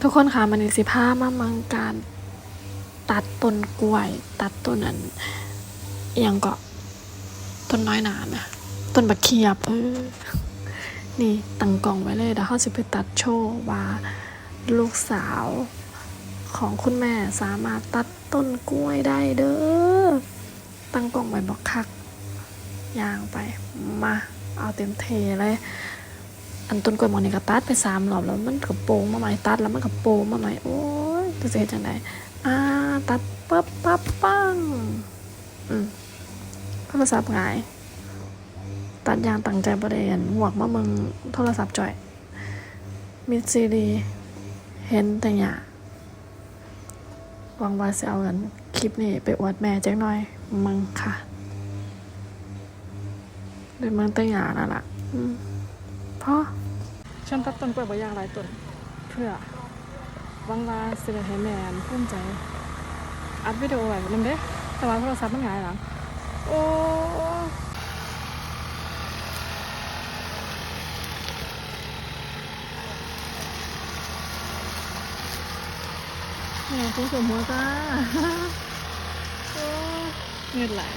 ทุกคนคะมันอีกสิผ้ามามังการตัดต้นกล้วย ตัดต้นนั้นอหยังก็ต้นน้อยหนานะต้นบักเขียบเออนี่ตั้งกล่องไว้เลยเดี๋ยวเขาสิไปตัดโชว์ว่าลูกสาวของคุณแม่สามารถตัดต้นกล้วยได้เด้อตั้งกล่องไว้บอกคักยางไปมาเอาเต็มเทเลย อันต้นกล้วยมอนนี่ก็ตัดไปสามรอบแล้วมันก็โปงมาใหม่ตัดแล้วมันก็โปงมาใหม่โอ้ยตัวเสียจังไดอ่าตัดปั๊บปั๊บปังอืมโทรศัพท์หงายตัดยางตั้งใจประเด็นหวกมามึงโทรศัพท์จ่อยมิดซีดีเห็นแต่หยาหวังว่าจะเอาเงินคลิปนี้ไปอวดแม่แจักหน่อยมึงค่ะเดี๋ยวมึงแต่หยานั่นล่ะอืม พ่อฉันตัดต้นกล้วยบางอย่างหลายต้นเพื่อหวังว่าสิได้ให้แม่ภูมิใจ อัดวิดีโอไว้นำเด้แต่ว่าโทรศัพท์มันหงายหลังโอ้เนี่ยตุ้งสมหัวจ้าโอ้เงินไหลาย